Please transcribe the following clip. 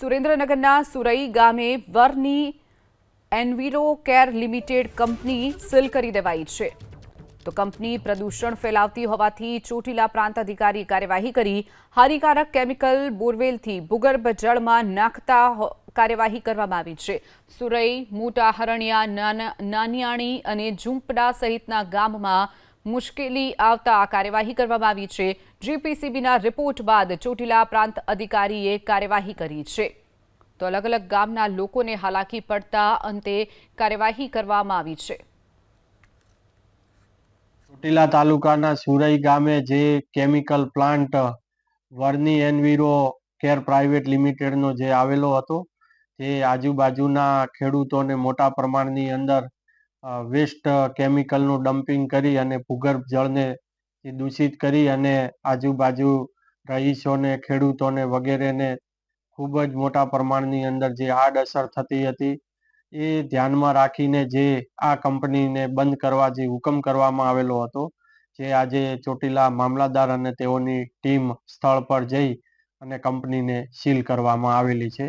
સુરેન્દ્રનગરના સુરઈ ગામે Varni Enviro Care Limited company seal કરી દેવાઈ છે. તો કંપની પ્રદૂષણ ફેલાવતી હોવાથી ચોટીલા પ્રાંત અધિકારી કાર્યવાહી કરી હાનિકારક કેમિકલ બોરવેલથી ભૂગર્ભ જળમાં નાખતા કાર્યવાહી કરવામાં આવી છે. સુરઈ, મોટા હરણિયા, નાના- નાનિયાણી અને ઝુંપડા સહિતના ગામમાં મુશ્કેલી આવતા આ કાર્યવાહી કરવામાં આવી છે. જીપીસીબીના રિપોર્ટ બાદ ચોટીલા પ્રાંત અધિકારીએ કાર્યવાહી કરી છે. તો અલગ અલગ ગામના લોકોને હાલાકી પડતા અંતે કાર્યવાહી કરવામાં આવી છે. ચોટીલા તાલુકાના સુરઈ ગામે જે chemical plant Varni Enviro Care Private લિમિટેડનો જે આવેલો હતો, તે આજુબાજુના ખેડૂતોને મોટા પ્રમાણની અંદર વેસ્ટ કેમિકલનું ડમ્પિંગ કરી અને ભૂગર્ભ જળને દૂષિત કરી અને આજુબાજુ રહીશોને, ખેડૂતોને વગેરેને ખૂબ જ મોટા પ્રમાણની અંદર જે આડઅસર થતી હતી, એ ધ્યાનમાં રાખીને જે આ કંપનીને બંધ કરવા જે હુકમ કરવામાં આવેલો હતો, જે આજે ચોટીલા મામલાદાર અને તેઓની ટીમ સ્થળ પર જઈ અને કંપનીને સીલ કરવામાં આવેલી છે.